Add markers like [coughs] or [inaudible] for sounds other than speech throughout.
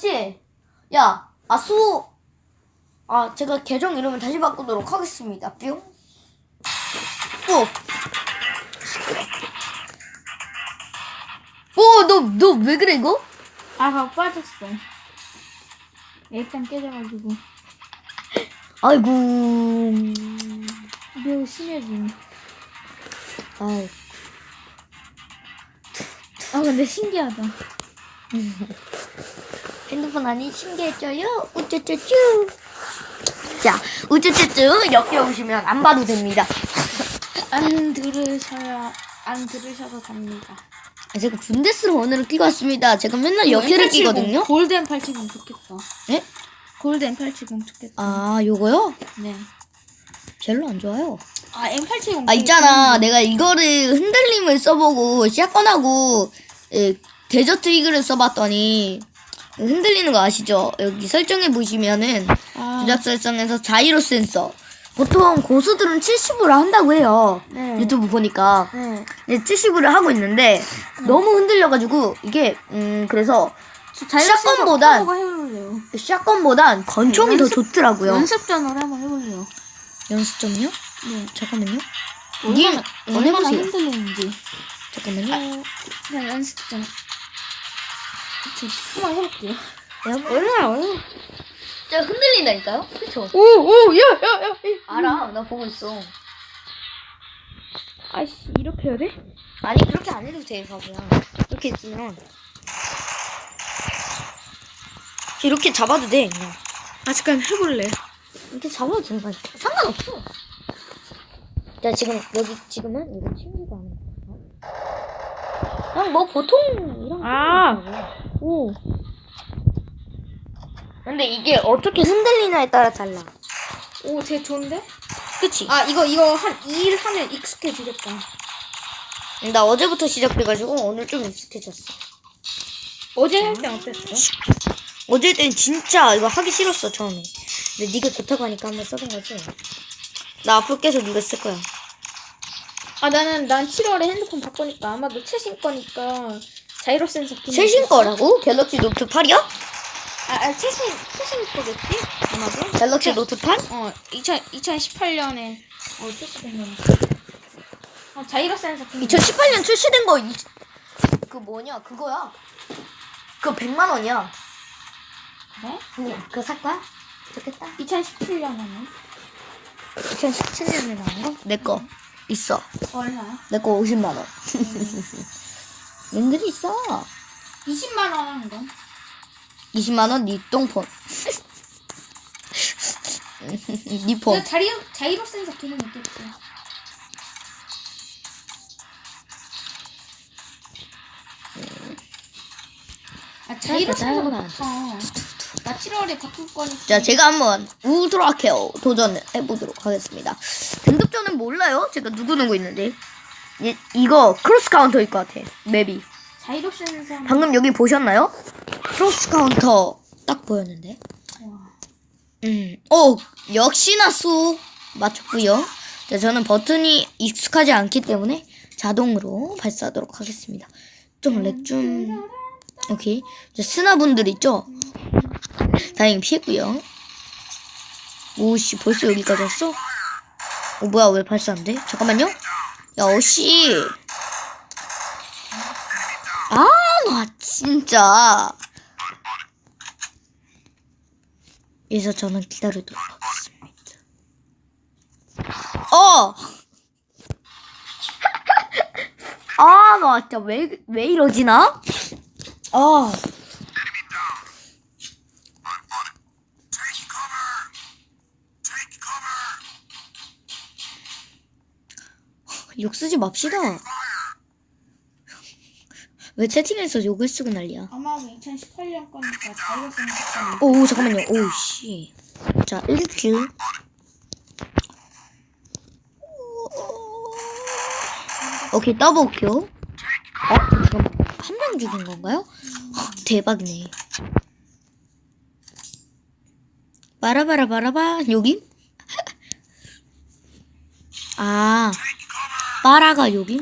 맞지? 야, 아 수. 아, 제가 계정 이름을 다시 바꾸도록 하겠습니다. 뿅. 오. 오, 너, 너 왜 그래, 이거? 아, 가 빠졌어. 일단 깨져가지고. 아이고. 매우 심해진. 아이, 아, 근데 신기하다. [laughs] 핸드폰 안이 신기해져요. 우쭈쭈쭈. 자, 우쭈쭈쭈 옆에 오시면 안 봐도 됩니다. 안 들으셔야, 안 들으셔도 됩니다. 아, 제가 분데스로 오늘은 끼고 왔습니다. 제가 맨날 역회를 끼거든요. 골든 870 좋겠다. 예? 골든 870 좋겠다. 아, 요거요? 네. 별로 안 좋아요. 아, M870. 아, 있잖아. 내가 이거를 흔들림을 써보고, 샷건하고, 예, 데저트 이글을 써봤더니, 흔들리는 거 아시죠? 여기 설정해 보시면은, 아, 조작 설정에서 자이로 센서. 보통 고수들은 70으로 한다고 해요. 네. 유튜브 보니까. 네. 이제 70으로 하고 있는데, 너무 흔들려가지고, 이게, 음, 그래서, 샷건보단. 샷건보단 권총이 더 연습- 좋더라고요. 연습전으로 한번 해볼래요. 연습점요? 네. 잠깐만요. 얼마나, 님, 얼마나 해보세요. 흔들리는지. 잠깐만요. 그냥 연습 전. 저 한번 해볼게요. 얼마나 얼마나. 진짜 흔들린다니까요? 그쵸? 오, 오, 야, 야, 야. 알아. 나 보고 있어. 아이씨, 이렇게 해야 돼? 아니, 그렇게 안 해도 돼, 바보야. 이렇게 있으면. 이렇게 잡아도 돼, 그냥. 아, 잠깐 해볼래. 이렇게 잡아도 된다니까. 상관없어. 자, 지금, 여기, 지금은 이거 친구가 하는 거야. 그냥 뭐, 보통, 이런 아. 거. 오. 근데 이게 어떻게 흔들리냐에 따라 달라. 오, 되게 좋은데? 그치? 아, 이거, 이거 한 2일 하면 익숙해지겠다. 나 어제부터 시작돼가지고 오늘 좀 익숙해졌어. 어제 할 때 어땠어? 어제 때는 진짜 이거 하기 싫었어 처음에. 근데 네가 좋다고 하니까 한번 써본 거지. 나 앞으로 계속 이거 쓸 거야. 아, 나는, 난 7월에 핸드폰 바꾸니까 아마도 최신 거니까 자이로 센서 기능. 최신 거라고? 갤럭시 노트 8이야? 아, 아, 최신, 최신 거겠지? 아마도? 갤럭시 노트 8? 어, 2000, 2018년에 어, 출시된 건데. 어, 자이로 센서 기능. 2018년 출시된 거. 이... 그 뭐냐? 그거야. 그거 100만 원이야. 그래? 그냥 그거 살 거야? 좋겠다. 2017년에는 2017년에 나온 거? 내 거. 있어. 얼마야? 내 거 50만 원. [laughs] 웬들이 있어? 20만 원 하는 건? 20만 원, 니 똥폰. [laughs] 니 폰. 그 자이로, 자이로 센서 기능 있겠지. 아, 자이로 센서가 짜증나. 좋다. 나 7월에 바꿀 거니까. 자, 제가 한번 울트라 케어 도전을 해보도록 하겠습니다. 등급전은 몰라요? 제가 누구누구 있는데. 이, 이거 크로스 카운터일 것 같아. 맵이. 자이로 센서. 한- 방금 여기 보셨나요? 크로스 카운터 딱 보였는데. 와. 음, 어, 역시나 수 맞췄고요. 자, 저는 버튼이 익숙하지 않기 때문에 자동으로 발사하도록 하겠습니다. 좀 렉 좀. 오케이. 자, 스나분들 있죠? 다행히 피했고요. 오씨, 벌써 여기까지 왔어? 어, 뭐야, 왜 발사 안 돼? 잠깐만요. 야, 어씨. 아, 나 진짜. 그래서 저는 기다리도록 하겠습니다. 어! [laughs] 아, 나 진짜 왜, 왜 이러지, 나? 아. 욕 쓰지 맙시다. 왜 채팅에서 욕을 쓰고 난리야? 아마도 2018년 거니까 센서 기능. 오 잠깐만요. 오 씨. 자 1킬. 오케이 더블킬. 어 지금 한명 죽인 건가요? 헉, 대박이네. 바라바라 바라바 여기? [laughs] 아 빠라가 여기?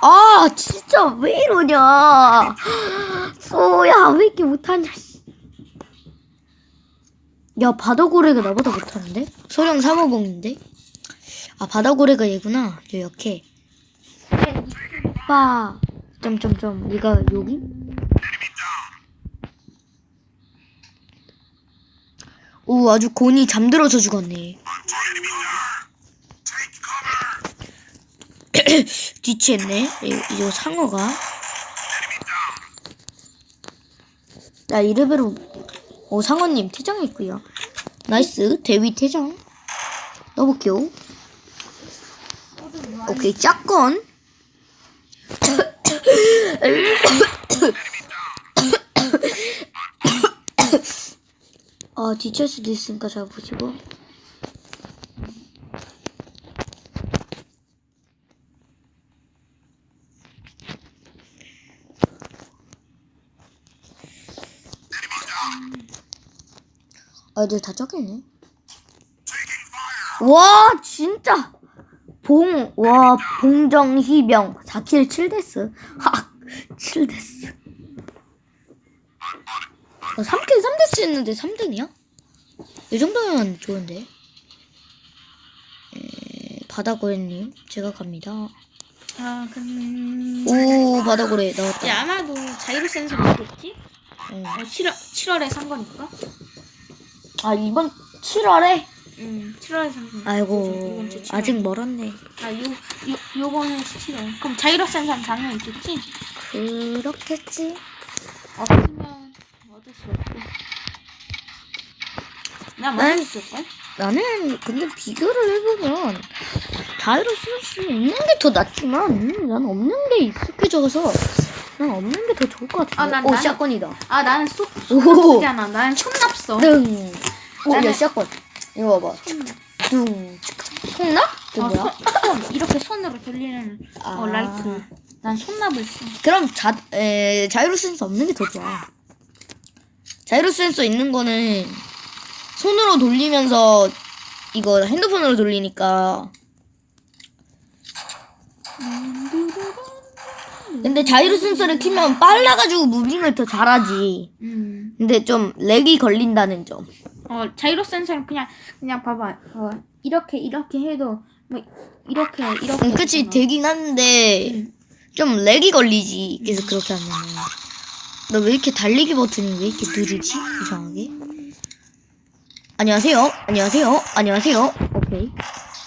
아 진짜 왜 이러냐 소야 왜 이렇게 못하냐 씨. 야 바다고래가 나보다 못하는데? 소령 350인데? 아 바다고래가 얘구나 저 역해 빠 점점점 얘가 여기? 오 아주 곤이 잠들어서 죽었네. [clears throat] 뒤치했네. 이, 이 상어가. 나 이레벨로 오 상어님 퇴장했고요. 나이스. 대위 퇴장. 넣어볼게요 오케이 짝건 [clears throat] [coughs] [clears throat] 아 뒤칠 수도 있으니까 잘 보시고 아, 애들 다 적겠네. 와, 진짜. 봉, 와, 봉정희병. 4킬 7데스. 하, 7데스. 어, 3킬 3데스 했는데 3등이야? 이 정도면 좋은데. 음, 바다고래님, 제가 갑니다. 아 그럼 오, 바다고래 나왔다. 이제 아마도 자이로 센서 나겠지? 응. 어, 7월 7월에 산 거니까. 아, 이번 7월에? 응 7월에 산 거니까. 아이고, 이번 주 7월. 아직 멀었네. 아 요 요, 요번에 7월. 그럼 자이로 센서는 작년 있겠지? 그렇겠지. 없으면 수 없고. 나 네? 먼저 있을걸? 나는 근데 비교를 해보면 자유로 쓸 수 있는 게 더 낫지만 음, 난 없는 게 익숙해져서 난 없는 게 더 좋을 것 같아. 아, 난- 오 나는- 샷건이다. 아 나는 소 오. 소납쓰잖아. 나는 촌납써. 등. 오, 야 나는- 샷건. 이거 봐봐. 둥. 그 어, 뭐야? 손, 손 이렇게 손으로 돌리는 아. 어 라이트. 난 손납을 써. 그럼 자 에, 자유로 센서 없는 게 더 좋아. 자유로 센서 있는 거는 손으로 돌리면서 이거 핸드폰으로 돌리니까. 근데 자유로 센서를 키면 빨라가지고 무빙을 더 잘하지. 음. 근데 좀 렉이 걸린다는 점. 어 자이로 센서는 그냥 그냥 봐봐. 어, 이렇게 이렇게 해도 뭐 이렇게 이렇게. 음, 그치. 되긴 한데 음. 좀 렉이 걸리지. 계속 그렇게 하면 은. 너왜 이렇게 달리기 버튼이 왜 이렇게 느리지? 이상하게. 안녕하세요. 안녕하세요. 안녕하세요. 오케이.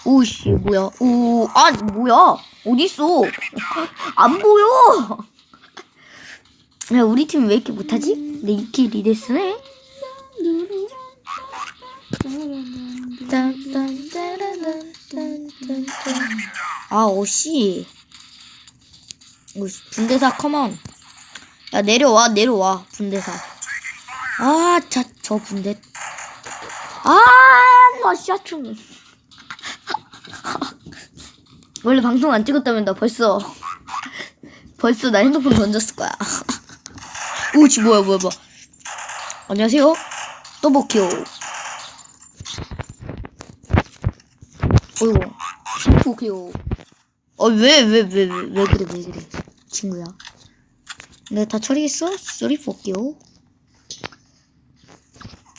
오씨 뭐야? 오, 아 뭐야? 어디 있어? [laughs] 안 보여. [laughs] 야 우리 팀 왜 이렇게 못하지? 내 이키 리데스네. 아, 오씨. 분대사, 컴온. 야, 내려와, 내려와, 분대사. 아, 자, 저 분대. 아, 나 샤충. [laughs] 원래 방송 안 찍었다면 나 벌써, 벌써 나 핸드폰 던졌을 거야. [laughs] 오씨, 뭐야, 뭐야, 뭐야. 안녕하세요. 또보키오. 어이구, 심포키오. 어, 왜, 왜, 왜, 왜, 왜 그래, 왜 그래. 친구야. 내가 다 처리했어? 쏘리 볼게요.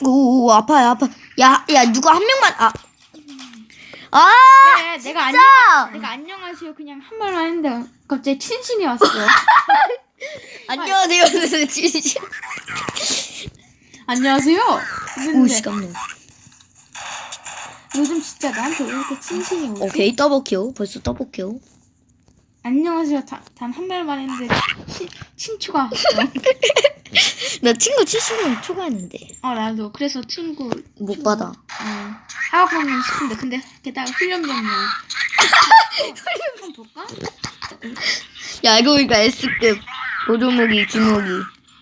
오, 오, 아파요, 아파. 야, 야, 누가 한 명만, 아. 아! 그래, 내가 진짜! 안녕 내가 안녕하세요 그냥 한 말만 했는데 갑자기 친신이 왔어. [laughs] 안녕하세요, [laughs] 진짜. 안녕하세요. 오, 씨, 깜놀. 요즘 진짜 나한테 왜 이렇게 친신이 오지? 오케이, 떠볼게요. 벌써 떠볼게요. 안녕하세요. 단 한 말만 했는데 친, 친추가 왔어. [laughs] 나 친구 70명 추가했는데. 어 나도 그래서 친구 못 받아. 어, 하고는 싶은데 근데 게다가 훈련병이야. [laughs] 훈련병 볼까? 야, 알고 보니까 S급 보조무기, 주무기.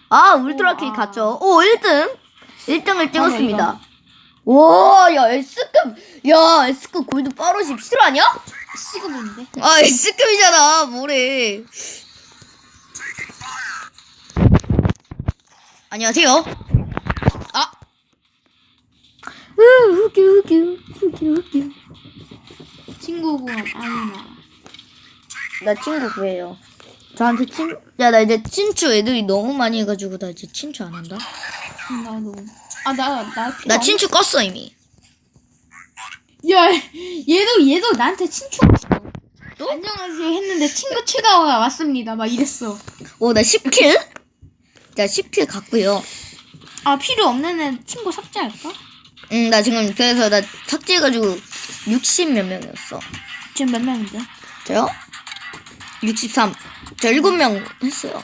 아, 울트라킬 우와. 갔죠. 오, 1등. 1등을 찍었습니다. 와, 야, S급. 야, S급 골드 빠르시 필요하냐? 시급인데. 아, S급이잖아. 뭐래. 안녕하세요. 아. 으, 후기, 후기, 후기, 후기. 친구고 아니나. 나 친구 구해요. 저한테 친, 야, 나 이제 친추 애들이 너무 많이 해가지고 나 이제 친추 안 한다. 음, 나도. 아, 나, 나. 나 없- 친추 껐어, 이미. 야, 얘도, 얘도 나한테 친추 왔어. 안녕하세요 했는데 친구 추가가 왔습니다. 막 이랬어. 오, 나 10킬? 자, 10킬 갔고요. 아, 필요 없는 애 친구 삭제할까? 응, 나 지금 그래서 나 삭제해가지고 60 몇 명이었어. 지금 몇 명인데? 저요? 63. 저 7명 했어요.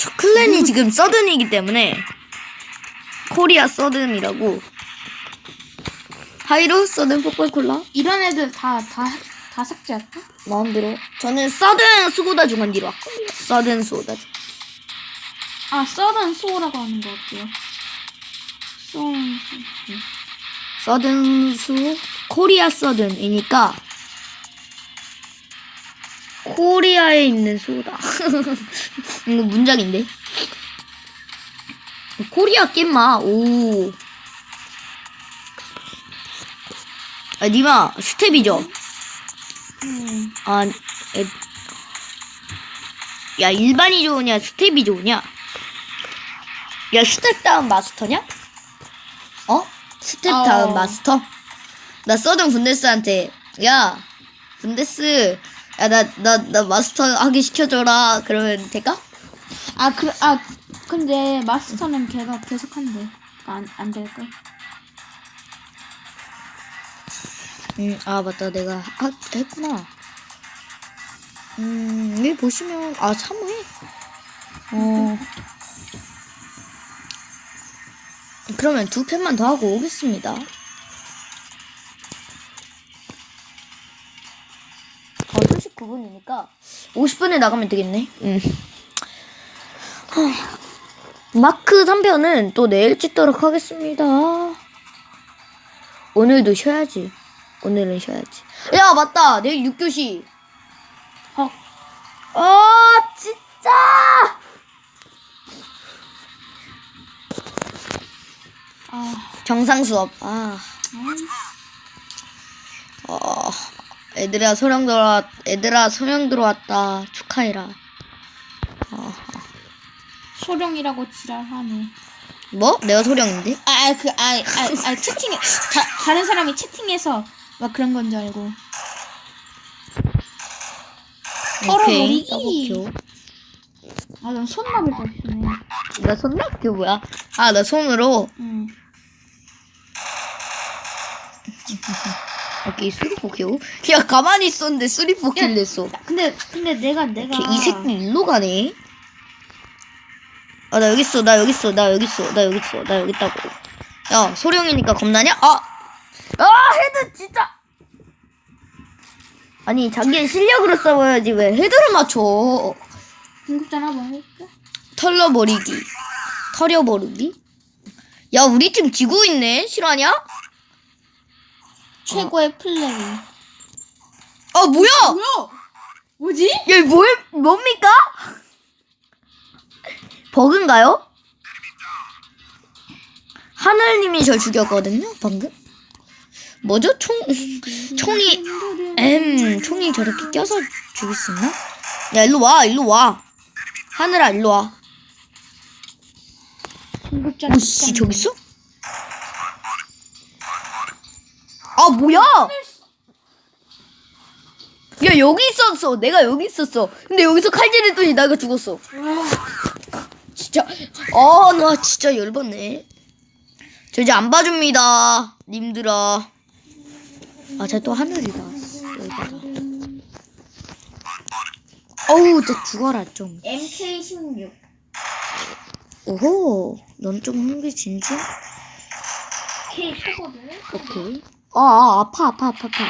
저 클랜이 지금 서든이기 때문에 코리아 서든이라고 하이로 서든 폭발콜라 이런 애들 다, 다, 다 삭제할까? 마음대로 저는 서든 수고다 중간디로 왔거든요. 서든 수고다 중. 아, 서든 수호라고 하는 것 같고요. 송, 서든 수 코리아 서든이니까 코리아에 있는 수호다. [laughs] 이거 문장인데. 코리아 깻마 오. 아 니마 스텝이죠. 음, 아, 에... 야 일반이 좋으냐 스텝이 좋으냐? 야 스텝 다운 마스터냐? 어? 스텝 어. 다운 마스터? 나 서든 분데스한테 야 분데스 야 나 나 나 마스터 하기 시켜줘라 그러면 될까? 아, 그, 아, 근데 마스터는 걔가 계속 한대. 안, 안 될까? 음, 아 맞다 내가 하, 했구나. 음, 여기 보시면 아 사무해. 어. 그러면 두 팬만 더 하고 오겠습니다. 어, 39분이니까 50분에 나가면 되겠네. 음. 하, 마크 3편은 또 내일 찍도록 하겠습니다. 오늘도 쉬어야지. 오늘은 쉬어야지. 야, 맞다. 내일 6교시. 헉. 아, 진짜! 아, 정상 수업. 아, 음, 어, 애들아, 소령 들어왔, 애들아, 소령 들어왔다. 축하해라. 소령이라고 지랄하네. 뭐? 내가 소령인데? 아, 아, 그, 아, 아, 아 채팅에, 다, 다른 사람이 채팅해서 막 그런 건 줄 알고. 오케이. 더블 아, 넌 손나물 뻔했네. 교. 나 손낙교 뭐야? 아, 나 손으로. 응. [laughs] 오케이, 수리포교. 야, 가만히 있었는데 수리포킬 냈어. 나- 근데, 근데 내가, 내가. 걔이 새끼 일로 가네. 아, 나 여기 있어, 나 여기 있어, 나 여기 있어, 나 여기 있어, 나 여기 있다고. 야, 소령이니까 겁나냐? 아! 아, 헤드 진짜! 아니, 자기의 실력으로 써봐야지, 왜 헤드를 맞춰? 중국전 한번 해볼까? 털러버리기. 털려버리기? 야, 우리 팀 지고 있네? 실화냐? 최고의 플레이. 아, 뭐야! 뭐야? 뭐지? 야, 뭐, 뭡니까? 버그인가요? 하늘님이 절 죽였거든요, 방금? 뭐죠? 총, 총이, 엠, 총이 저렇게 껴서 죽일 수 있나? 야, 일로 와, 일로 와. 하늘아, 일로 와. 중국전. 오씨, 저기 있어? 아, 뭐야? 야, 여기 있었어. 내가 여기 있었어. 근데 여기서 칼질했더니 나가 죽었어. 진짜, 아, 나 진짜 열받네. 저 이제 안 봐줍니다. 님들아. 아, 쟤 또 하늘이다. 열받아. 어우, 진짜 죽어라, 좀. MK16. 오호, 넌 좀 흥미진진? K 최고들. 오케이. 아, 아, 아파, 아파, 아파, 아파.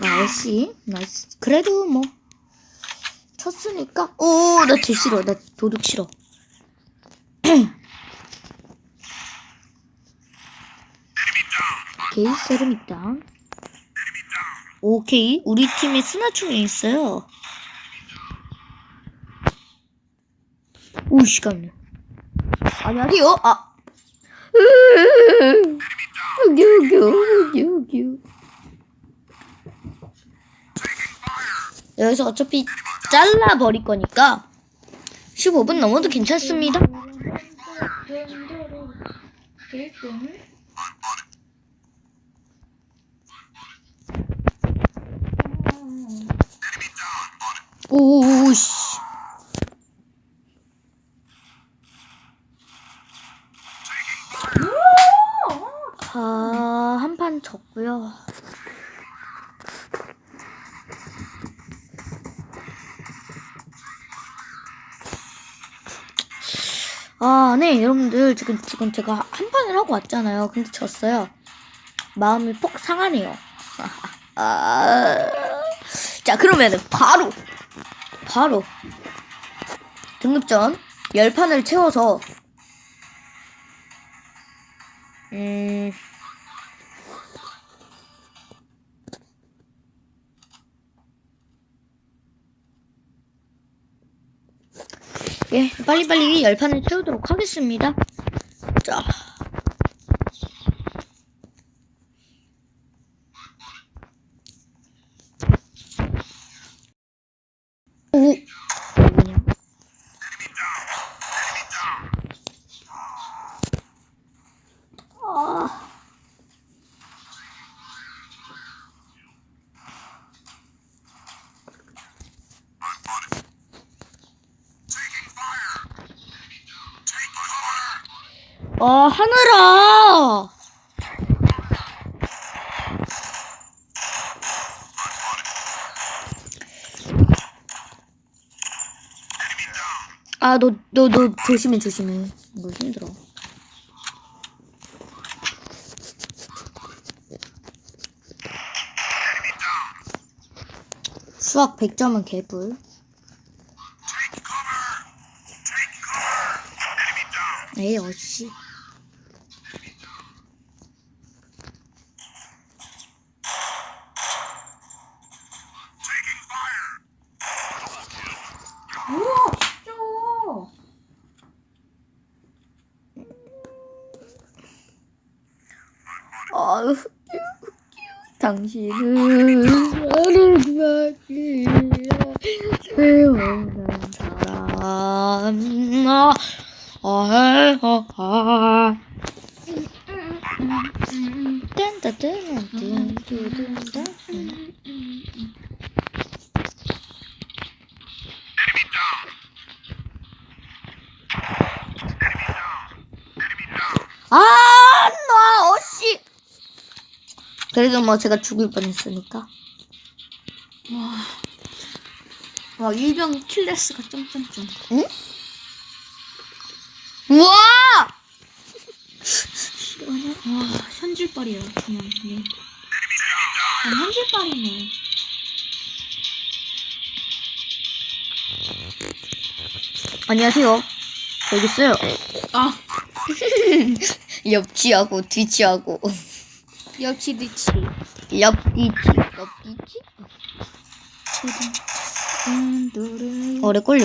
나이스, 나이스. 그래도 뭐, 쳤으니까. 오, 나개 싫어. 나 도둑 싫어. [clears throat] 오케이, 세르미다. 오케이, 우리 팀에 스나충이 있어요. 오, 시간요. 안녕하세요. 아. 여기, 여기, 여기, 여기. 여기서 어차피 잘라버릴 거니까 15분 넘어도 괜찮습니다. 오씨. 아, 한 판 졌고요. 아, 네, 여러분들 지금 지금 제가 한 판을 하고 왔잖아요. 근데 졌어요. 마음이 폭 상하네요. [laughs] 아, 자, 그러면은 바로 바로 등급전 10판을 채워서 음 예, 빨리빨리 10판을 채우도록 하겠습니다. 자. 오. 뭐냐? 아. 아, 하늘아! 아, 너, 너, 너, 조심해, 조심해. 이거 힘들어. 수학 100점은 개뿔. 에이, 어씨. 우와, 진짜. 아유, 당신은 나를 맞이야 세우는 사람 아, 아, 아, 아. 아, 나 어씨. 그래도 뭐 제가 죽을 뻔했으니까. 와. 와, 일병 킬레스가 점점점. 응? 우와! 와, 현질빨이야, 그냥. 이게. 아, 현질빨이네. 안녕하세요. 여기 있어요. 아, [laughs] 옆치하고 뒤치하고 역시 뒤치. 옆뒤치 옆뒤치 오래 걸려.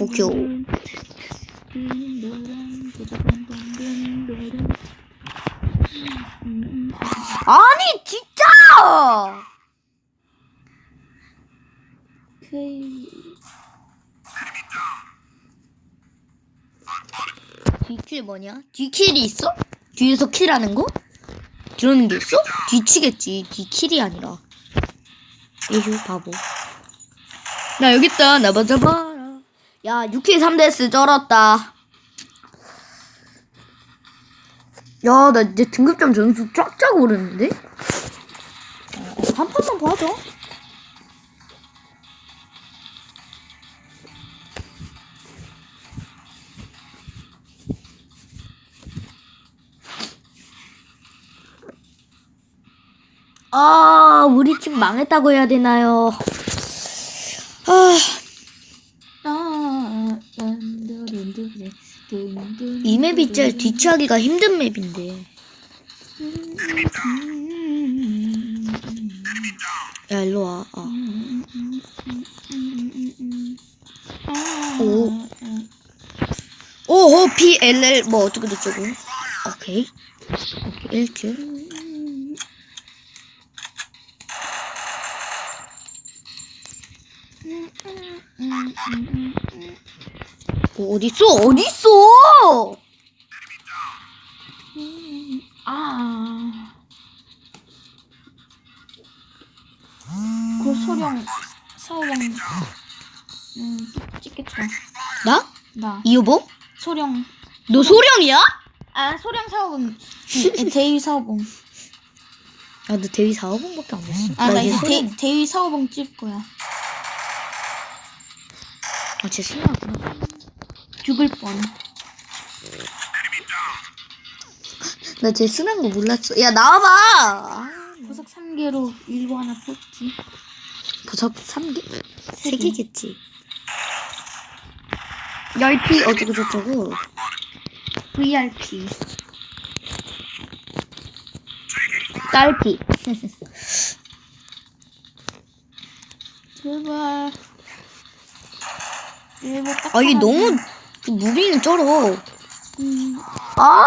오케이. 아니 진짜. 뒤킬 뭐냐? 뒤킬이 있어? 뒤에서 킬하는 거? 그러는 게 있어? 뒤치겠지. 뒤킬이 아니라. 에휴 바보. 나 여기 있다. 나 먼저 봐라. 야 6킬 3데스 쩔었다. 야, 나 이제 등급점 점수 쫙쫙 오르는데? 어, 한 판만 봐줘. 아, 우리 팀 망했다고 해야 되나요? 아, 이 맵이 제일 뒤치하기가 힘든 맵인데. 야, 일로 와. 아. 오. 오호, PLL, 뭐, 어쩌고저쩌고. 오케이. 오케이, 1킬. 어, 어딨어? 어딨어? 아. 그 소령 사오방 음 찍겠죠. 나? 나 이 여보? 소령 너 소령이야? 아 소령 사오봉 대위 사오봉 아, 너 대위 4호봉밖에 안 됐어. 아 나 이제 이제 대, 대위 사오봉 찍을 거야. 아, 쟤 신나구나. 죽을 뻔. 나쟤 순한 거 몰랐어. 야, 나와봐! 아, 보석 3개로 일부 하나 뽑지. 보석 3개? 세 3개겠지. 열피 어쩌고저쩌고. VRP. 딸피. 제발. 일부 딱. 아, 이게 너무, 그 무빙이 쩔어. 음, 아!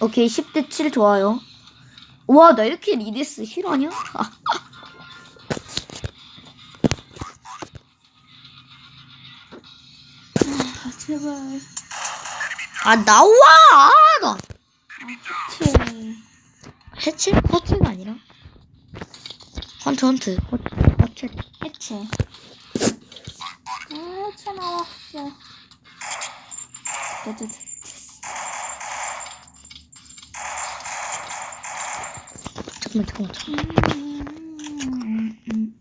오케이, 10대 7 좋아요. 와, 나 이렇게 리데스 실화냐? 아, 아, 제발. 아, 나와! 아, 나. 체. 해체? 허체가 아니라? 헌트, 헌트. 허- 허체. 해체. 아, 해체 나왔 어. 됐됐 잠깐만, 잠깐만, 잠깐만. 음, 음.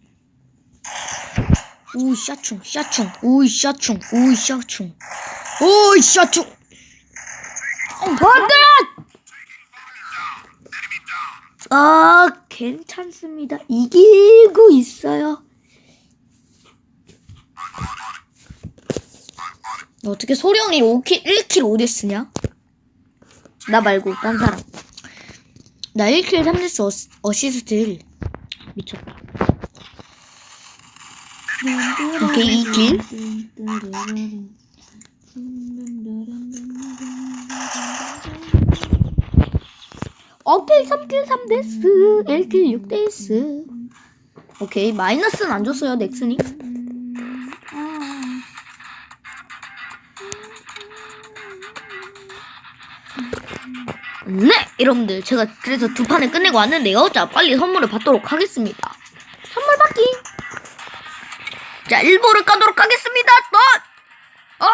오이, 샤충, 샤충. 오이, 샤충. 오이, 샤충. 오이, 샤충. 안 돼! 아, 괜찮습니다. 이기고 있어요. 어떻게 소령이 5킬, 1킬 5데스냐? 나 말고, 딴 사람. 나 1킬 3데스 어시, 어시스트 1. 미쳤다. 오케이, 2킬. 오케이, 3킬 3데스. 1킬 6데스. 오케이, 마이너스는 안 줬어요, 넥슨이. 여러분들 제가 그래서 두 판을 끝내고 왔는데요. 자, 빨리 선물을 받도록 하겠습니다. 선물 받기. 자, 1보를 까도록 하겠습니다. 또, 아,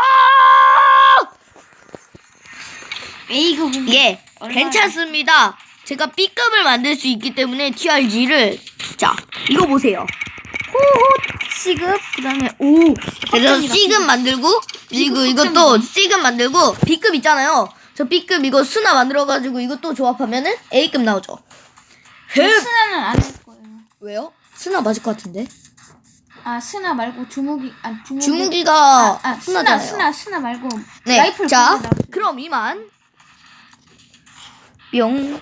에이그 예, 괜찮습니다. 제가 B급을 만들 수 있기 때문에 TRG를 자, 이거 보세요. 호호 C급 그다음에 오 그래서 확정이다, C급 만들고 C급 이것도. C급 만들고 B급 있잖아요. 저 B급 이거 수나 만들어 가지고 이것도 조합하면은 A급 나오죠. 흡 스나는 안 할 거예요. 왜요? 스나 맞을 것 같은데. 아 스나 말고 주무기 아 주무기 주무기가 아, 아 스나 스나잖아요. 스나 스나 말고 네. 라이플 자, 나오죠. 그럼 이만 뿅